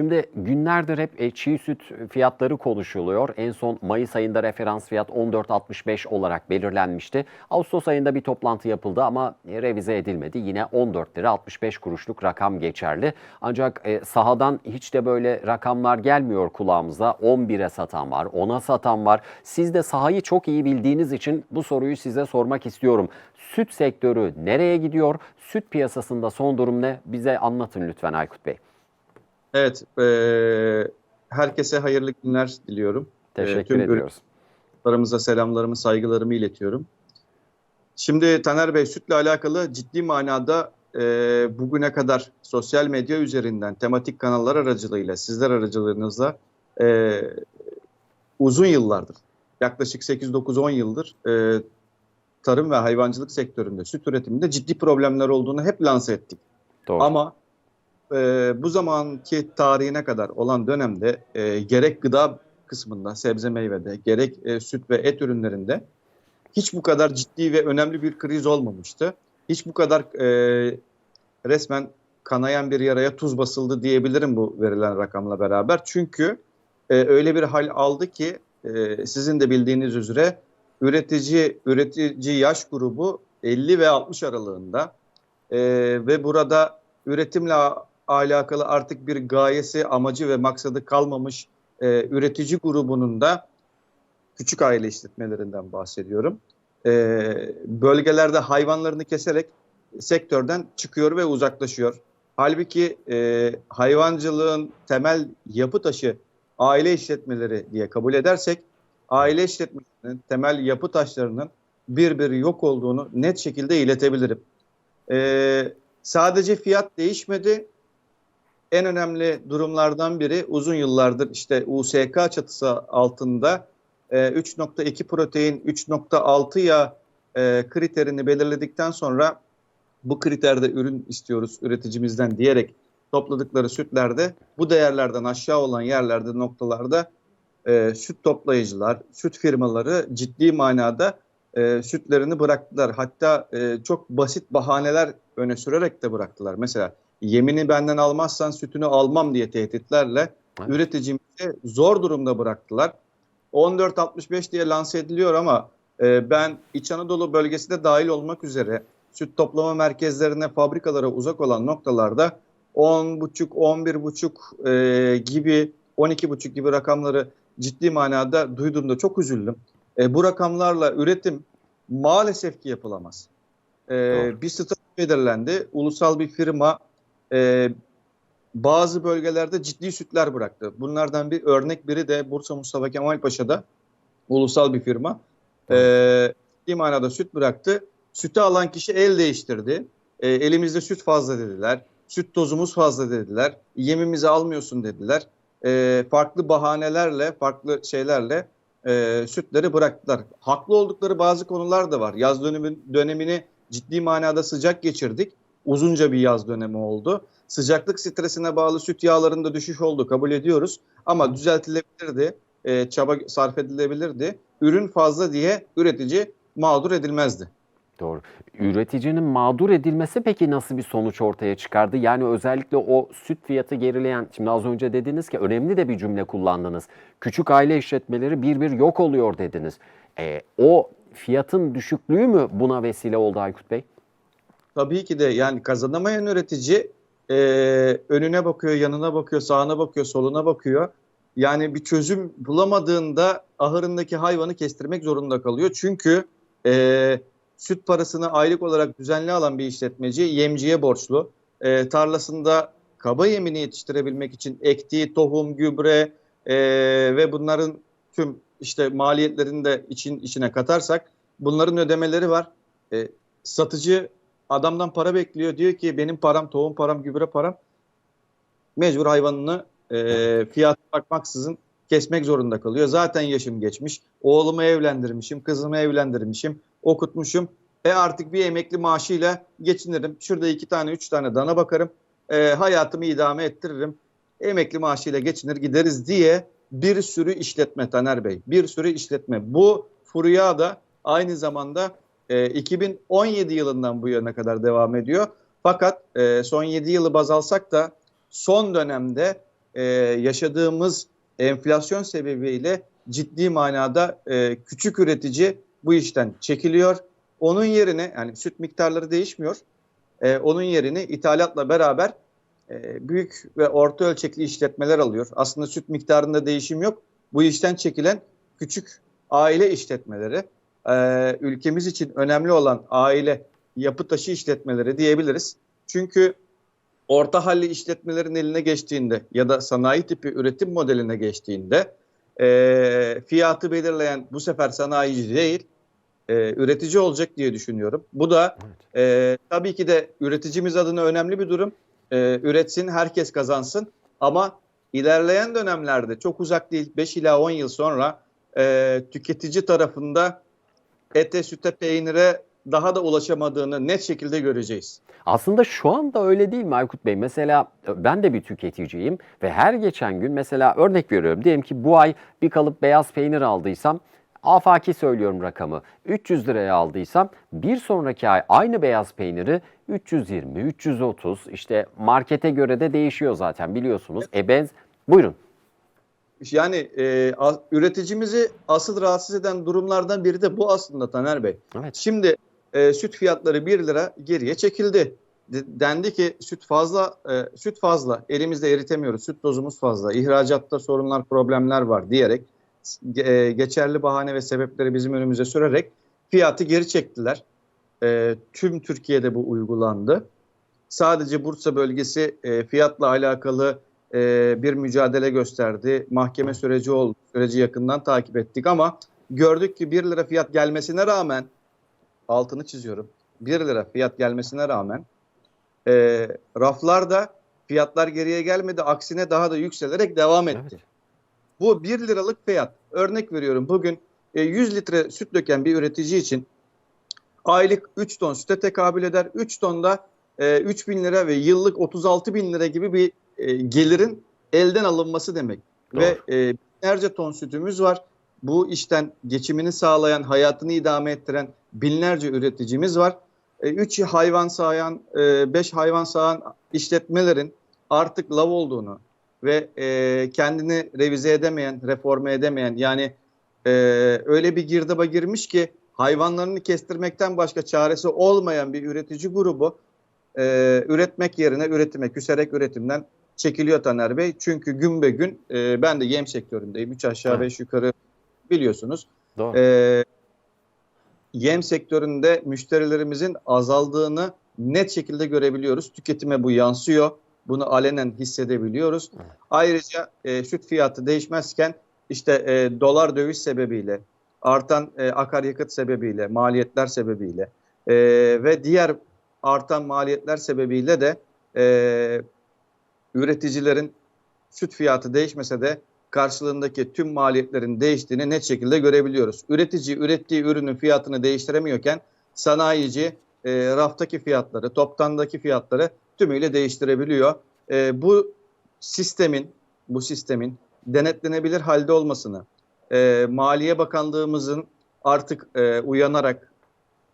Şimdi günlerdir hep e, çiğ süt fiyatları konuşuluyor. En son Mayıs ayında referans fiyat 14.65 olarak belirlenmişti. Ağustos ayında bir toplantı yapıldı ama e, revize edilmedi. Yine 14 lira 65 kuruşluk rakam geçerli. Ancak e, sahadan hiç de böyle rakamlar gelmiyor kulağımıza. 11'e satan var, 10'a satan var. Siz de sahayı çok iyi bildiğiniz için bu soruyu size sormak istiyorum. Süt sektörü nereye gidiyor? Süt piyasasında son durum ne? Bize anlatın lütfen Aykut Bey. Evet, e, herkese hayırlı günler diliyorum. Teşekkür E, tüm ediyoruz. ürünlerimize selamlarımı, saygılarımı iletiyorum. Şimdi Taner Bey sütle alakalı ciddi manada e, bugüne kadar sosyal medya üzerinden tematik kanallar aracılığıyla, sizler aracılığınızla e, uzun yıllardır, yaklaşık 8-9-10 yıldır e, tarım ve hayvancılık sektöründe, süt üretiminde ciddi problemler olduğunu hep lanse ettik. Doğru. Ama e, bu zamanki tarihine kadar olan dönemde e, gerek gıda kısmında, sebze meyvede, gerek e, süt ve et ürünlerinde hiç bu kadar ciddi ve önemli bir kriz olmamıştı. Hiç bu kadar e, resmen kanayan bir yaraya tuz basıldı diyebilirim bu verilen rakamla beraber. Çünkü e, öyle bir hal aldı ki e, sizin de bildiğiniz üzere üretici üretici yaş grubu 50 ve 60 aralığında E, ve burada üretimle alakalı artık bir gayesi, amacı ve maksadı kalmamış e, üretici grubunun da küçük aile işletmelerinden bahsediyorum. E, bölgelerde hayvanlarını keserek sektörden çıkıyor ve uzaklaşıyor. Halbuki e, hayvancılığın temel yapı taşı aile işletmeleri diye kabul edersek aile işletmelerinin temel yapı taşlarının bir bir yok olduğunu net şekilde iletebilirim. Ee, sadece fiyat değişmedi. En önemli durumlardan biri uzun yıllardır işte USK çatısı altında e, 3.2 protein, 3.6 yağ e, kriterini belirledikten sonra bu kriterde ürün istiyoruz üreticimizden diyerek topladıkları sütlerde bu değerlerden aşağı olan yerlerde noktalarda e, süt toplayıcılar, süt firmaları ciddi manada e, sütlerini bıraktılar. Hatta e, çok basit bahaneler öne sürerek de bıraktılar. Mesela yemini benden almazsan sütünü almam diye tehditlerle Evet. üreticimizi zor durumda bıraktılar. 14.65 diye lanse ediliyor ama e, ben İç Anadolu bölgesi de dahil olmak üzere süt toplama merkezlerine, fabrikalara uzak olan noktalarda 10.5, 11.5 e, gibi, 12.5 gibi rakamları ciddi manada duyduğumda çok üzüldüm. E, bu rakamlarla üretim maalesef ki yapılamaz. E, Doğru. bir strateji belirlendi. Ulusal bir firma e, bazı bölgelerde ciddi sütler bıraktı. Bunlardan bir örnek biri de Bursa Mustafa Kemal Paşa'da ulusal bir firma. E, ciddi manada süt bıraktı. Sütü alan kişi el değiştirdi. E, elimizde süt fazla dediler. Süt tozumuz fazla dediler. Yemimizi almıyorsun dediler. E, farklı bahanelerle, farklı şeylerle e, sütleri bıraktılar. Haklı oldukları bazı konular da var. Yaz dönemin, dönemini ciddi manada sıcak geçirdik. Uzunca bir yaz dönemi oldu. Sıcaklık stresine bağlı süt yağlarında düşüş oldu kabul ediyoruz. Ama düzeltilebilirdi, e, çaba sarf edilebilirdi. Ürün fazla diye üretici mağdur edilmezdi. Doğru. Üreticinin mağdur edilmesi peki nasıl bir sonuç ortaya çıkardı? Yani özellikle o süt fiyatı gerileyen, şimdi az önce dediniz ki önemli de bir cümle kullandınız. Küçük aile işletmeleri bir bir yok oluyor dediniz. E, o fiyatın düşüklüğü mü buna vesile oldu Aykut Bey? Tabii ki de yani kazanamayan üretici e, önüne bakıyor, yanına bakıyor, sağına bakıyor, soluna bakıyor. Yani bir çözüm bulamadığında ahırındaki hayvanı kestirmek zorunda kalıyor. Çünkü e, süt parasını aylık olarak düzenli alan bir işletmeci yemciye borçlu. E, tarlasında kaba yemini yetiştirebilmek için ektiği tohum, gübre e, ve bunların tüm işte maliyetlerini de için içine katarsak bunların ödemeleri var. E, satıcı adamdan para bekliyor. Diyor ki benim param, tohum param, gübre param. Mecbur hayvanını e, fiyat bakmaksızın kesmek zorunda kalıyor. Zaten yaşım geçmiş. Oğlumu evlendirmişim, kızımı evlendirmişim, okutmuşum. E artık bir emekli maaşıyla geçinirim. Şurada iki tane, üç tane dana bakarım. E, hayatımı idame ettiririm. Emekli maaşıyla geçinir gideriz diye bir sürü işletme Taner Bey. Bir sürü işletme. Bu furya da aynı zamanda e, 2017 yılından bu yana kadar devam ediyor. Fakat e, son 7 yılı baz alsak da son dönemde e, yaşadığımız enflasyon sebebiyle ciddi manada e, küçük üretici bu işten çekiliyor. Onun yerine yani süt miktarları değişmiyor. E, onun yerine ithalatla beraber büyük ve orta ölçekli işletmeler alıyor. Aslında süt miktarında değişim yok. Bu işten çekilen küçük aile işletmeleri, e, ülkemiz için önemli olan aile yapı taşı işletmeleri diyebiliriz. Çünkü orta halli işletmelerin eline geçtiğinde ya da sanayi tipi üretim modeline geçtiğinde e, fiyatı belirleyen bu sefer sanayici değil, e, üretici olacak diye düşünüyorum. Bu da e, tabii ki de üreticimiz adına önemli bir durum. E, üretsin, herkes kazansın ama ilerleyen dönemlerde çok uzak değil 5 ila 10 yıl sonra e, tüketici tarafında ete, süte, peynire daha da ulaşamadığını net şekilde göreceğiz. Aslında şu anda öyle değil mi Aykut Bey? Mesela ben de bir tüketiciyim ve her geçen gün mesela örnek veriyorum. Diyelim ki bu ay bir kalıp beyaz peynir aldıysam afaki söylüyorum rakamı. 300 liraya aldıysam bir sonraki ay aynı beyaz peyniri 320, 330 işte markete göre de değişiyor zaten biliyorsunuz. E benz buyurun. Yani e, a- üreticimizi asıl rahatsız eden durumlardan biri de bu aslında Taner Bey. Evet. Şimdi e, süt fiyatları 1 lira geriye çekildi. De- dendi ki süt fazla, e, süt fazla, elimizde eritemiyoruz, süt dozumuz fazla, ihracatta sorunlar, problemler var diyerek e, geçerli bahane ve sebepleri bizim önümüze sürerek fiyatı geri çektiler. E, tüm Türkiye'de bu uygulandı. Sadece Bursa bölgesi e, fiyatla alakalı e, bir mücadele gösterdi. Mahkeme süreci oldu. Süreci yakından takip ettik ama gördük ki 1 lira fiyat gelmesine rağmen altını çiziyorum. 1 lira fiyat gelmesine rağmen e, raflarda fiyatlar geriye gelmedi. Aksine daha da yükselerek devam etti. Evet. Bu 1 liralık fiyat. Örnek veriyorum bugün e, 100 litre süt döken bir üretici için aylık 3 ton süte tekabül eder. 3 tonda e, 3 bin lira ve yıllık 36 bin lira gibi bir e, gelirin elden alınması demek. Doğru. Ve e, binlerce ton sütümüz var. Bu işten geçimini sağlayan, hayatını idame ettiren binlerce üreticimiz var. 3 hayvan sağan, 5 hayvan sağan işletmelerin artık lav olduğunu ve e, kendini revize edemeyen, reforme edemeyen yani e, öyle bir girdaba girmiş ki hayvanlarını kestirmekten başka çaresi olmayan bir üretici grubu e, üretmek yerine üretime, küserek üretimden çekiliyor Taner Bey. Çünkü gün be gün e, ben de yem sektöründeyim. 3 aşağı Evet. 5 yukarı biliyorsunuz. Doğru. E, yem sektöründe müşterilerimizin azaldığını net şekilde görebiliyoruz. Tüketime bu yansıyor. Bunu alenen hissedebiliyoruz. Ayrıca e, süt fiyatı değişmezken işte e, dolar döviz sebebiyle, artan e, akaryakıt sebebiyle, maliyetler sebebiyle e, ve diğer artan maliyetler sebebiyle de e, üreticilerin süt fiyatı değişmese de karşılığındaki tüm maliyetlerin değiştiğini net şekilde görebiliyoruz. Üretici ürettiği ürünün fiyatını değiştiremiyorken sanayici e, raftaki fiyatları, toptandaki fiyatları tümüyle değiştirebiliyor. E, bu sistemin bu sistemin denetlenebilir halde olmasını, e, Maliye Bakanlığımızın artık e, uyanarak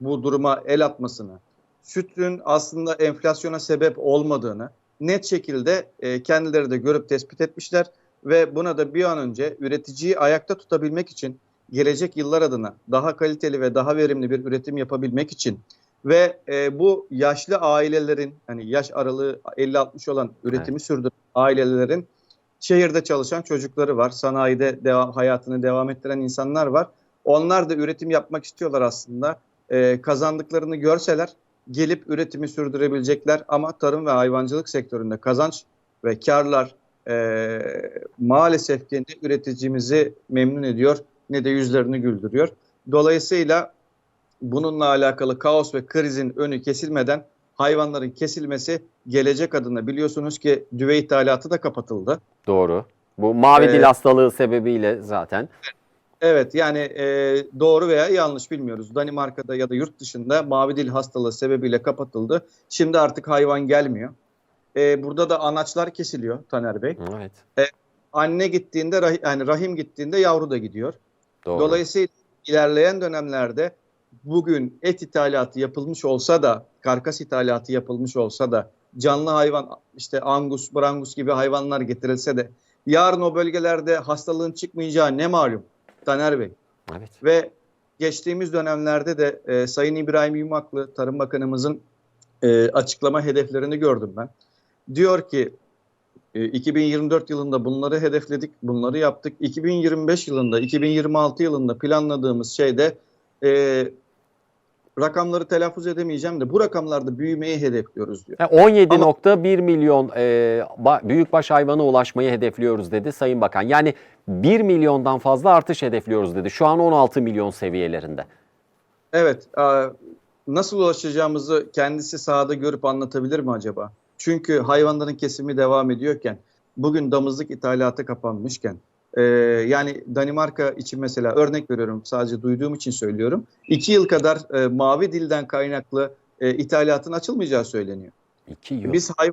bu duruma el atmasını, sütün aslında enflasyona sebep olmadığını net şekilde e, kendileri de görüp tespit etmişler ve buna da bir an önce üreticiyi ayakta tutabilmek için gelecek yıllar adına daha kaliteli ve daha verimli bir üretim yapabilmek için ve e, bu yaşlı ailelerin hani yaş aralığı 50-60 olan üretimi sürdüren ailelerin şehirde çalışan çocukları var. Sanayide devam, hayatını devam ettiren insanlar var. Onlar da üretim yapmak istiyorlar aslında. E, kazandıklarını görseler gelip üretimi sürdürebilecekler ama tarım ve hayvancılık sektöründe kazanç ve karlar e, maalesef ne üreticimizi memnun ediyor ne de yüzlerini güldürüyor. Dolayısıyla bununla alakalı kaos ve krizin önü kesilmeden hayvanların kesilmesi gelecek adına biliyorsunuz ki düve ithalatı da kapatıldı. Doğru. Bu mavi Ee, dil hastalığı sebebiyle zaten. Evet yani e, doğru veya yanlış bilmiyoruz. Danimarka'da ya da yurt dışında mavi dil hastalığı sebebiyle kapatıldı. Şimdi artık hayvan gelmiyor. E, burada da anaçlar kesiliyor Taner Bey. Evet. Anne gittiğinde rah- yani rahim gittiğinde yavru da gidiyor. Doğru. Dolayısıyla ilerleyen dönemlerde bugün et ithalatı yapılmış olsa da, karkas ithalatı yapılmış olsa da canlı hayvan işte angus, brangus gibi hayvanlar getirilse de yarın o bölgelerde hastalığın çıkmayacağı ne malum Taner Bey. Evet. Ve geçtiğimiz dönemlerde de e, Sayın İbrahim Yumaklı Tarım Bakanımızın e, açıklama hedeflerini gördüm ben. Diyor ki e, 2024 yılında bunları hedefledik, bunları yaptık. 2025 yılında, 2026 yılında planladığımız şeyde e, rakamları telaffuz edemeyeceğim de bu rakamlarda büyümeyi hedefliyoruz diyor. Yani 17.1 milyon e, ba- büyükbaş hayvana ulaşmayı hedefliyoruz dedi Sayın Bakan. Yani 1 milyondan fazla artış hedefliyoruz dedi. Şu an 16 milyon seviyelerinde. Evet, e, nasıl ulaşacağımızı kendisi sahada görüp anlatabilir mi acaba? Çünkü hayvanların kesimi devam ediyorken, bugün damızlık ithalatı kapanmışken, e, yani Danimarka için mesela örnek veriyorum sadece duyduğum için söylüyorum. İki yıl kadar e, mavi dilden kaynaklı e, ithalatın açılmayacağı söyleniyor. 2 yıl. Biz hay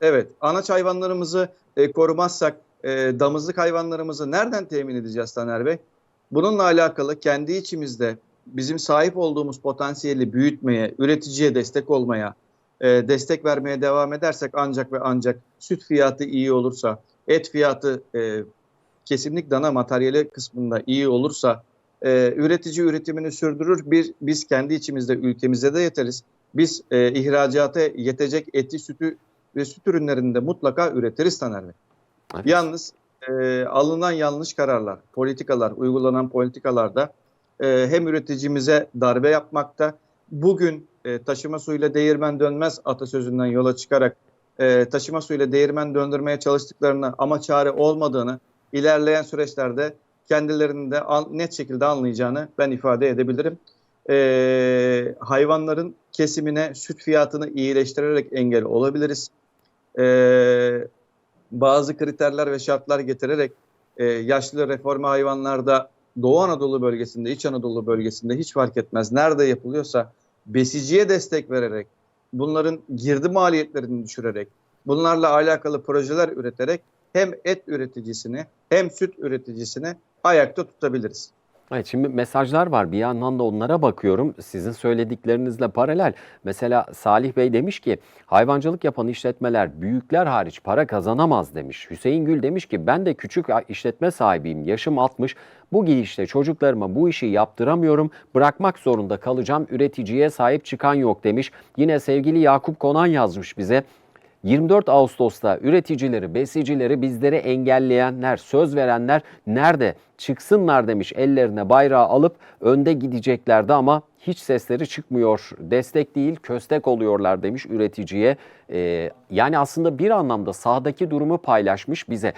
evet anaç hayvanlarımızı e, korumazsak e, damızlık hayvanlarımızı nereden temin edeceğiz Taner Bey? Bununla alakalı kendi içimizde bizim sahip olduğumuz potansiyeli büyütmeye, üreticiye destek olmaya, e, destek vermeye devam edersek ancak ve ancak süt fiyatı iyi olursa, et fiyatı e, kesimlik dana materyali kısmında iyi olursa e, üretici üretimini sürdürür. Bir, biz kendi içimizde ülkemize de yeteriz. Biz e, ihracata yetecek eti, sütü ve süt ürünlerini de mutlaka üretiriz Taner Bey. Evet. Yalnız e, alınan yanlış kararlar, politikalar, uygulanan politikalarda e, hem üreticimize darbe yapmakta, bugün e, taşıma suyuyla değirmen dönmez atasözünden yola çıkarak e, taşıma suyuyla değirmen döndürmeye çalıştıklarını ama çare olmadığını ilerleyen süreçlerde kendilerinin de net şekilde anlayacağını ben ifade edebilirim. E, hayvanların kesimine süt fiyatını iyileştirerek engel olabiliriz. E, bazı kriterler ve şartlar getirerek e, yaşlı reforme hayvanlarda Doğu Anadolu bölgesinde, İç Anadolu bölgesinde hiç fark etmez. Nerede yapılıyorsa besiciye destek vererek, bunların girdi maliyetlerini düşürerek, bunlarla alakalı projeler üreterek hem et üreticisini hem süt üreticisini ayakta tutabiliriz. Evet şimdi mesajlar var bir yandan da onlara bakıyorum sizin söylediklerinizle paralel. Mesela Salih Bey demiş ki hayvancılık yapan işletmeler büyükler hariç para kazanamaz demiş. Hüseyin Gül demiş ki ben de küçük işletme sahibiyim yaşım 60 bu gidişle çocuklarıma bu işi yaptıramıyorum bırakmak zorunda kalacağım üreticiye sahip çıkan yok demiş. Yine sevgili Yakup Konan yazmış bize 24 Ağustos'ta üreticileri, besicileri, bizleri engelleyenler, söz verenler nerede? Çıksınlar demiş ellerine bayrağı alıp önde gideceklerdi ama hiç sesleri çıkmıyor. Destek değil köstek oluyorlar demiş üreticiye. Ee, yani aslında bir anlamda sahadaki durumu paylaşmış bize.